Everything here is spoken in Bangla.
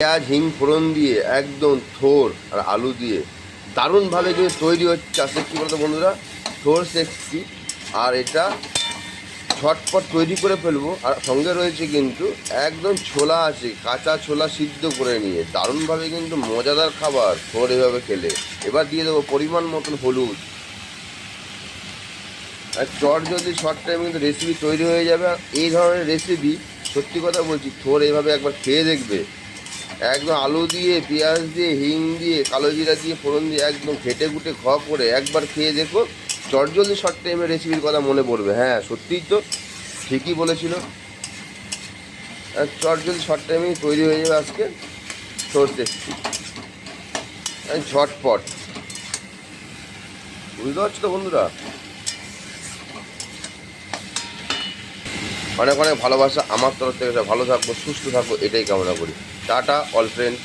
পেঁয়াজ হিং ফোড়ন দিয়ে একদম থোর আর আলু দিয়ে দারুণভাবে কিন্তু তৈরি হচ্ছে। আজকে কী বলতো বন্ধুরা, থোর সেক্সি। আর এটা ঝটপট তৈরি করে ফেলব। আর সঙ্গে রয়েছে কিন্তু একদম ছোলা আছে, কাঁচা ছোলা সিদ্ধ করে নিয়ে। দারুণভাবে কিন্তু মজাদার খাবার থোর এভাবে খেলে। এবার দিয়ে দেবো পরিমাণ মতন হলুদ। আর চট যদি শর্ট টাইমে কিন্তু রেসিপি তৈরি হয়ে যাবে। আর এই ধরনের রেসিপি সত্যি কথা বলছি, থোর এইভাবে একবার খেয়ে দেখবে। একদম আলু দিয়ে, পেঁয়াজ দিয়ে, হিং দিয়ে, কালো জিরা দিয়ে, ফোড়ন দিয়ে একদম ঘেটে ঘুটে ঘ করে একবার খেয়ে দেখো চটজলদি শর্ট টাইমের রেসিপির কথা মনে পড়বে। হ্যাঁ সত্যিই তো। ঠিকই বলেছিল। চটজলদি শর্ট টাইমেই তৈরি হয়ে যাবে আজকে। সর্ষে ঝটপট। বুঝতে পারছ তো বন্ধুরা? অনেক অনেক ভালোবাসা, আমার তরফ থেকে ভালো থাকব, সুস্থ থাকব, এটাই কামনা করি। Tata all friend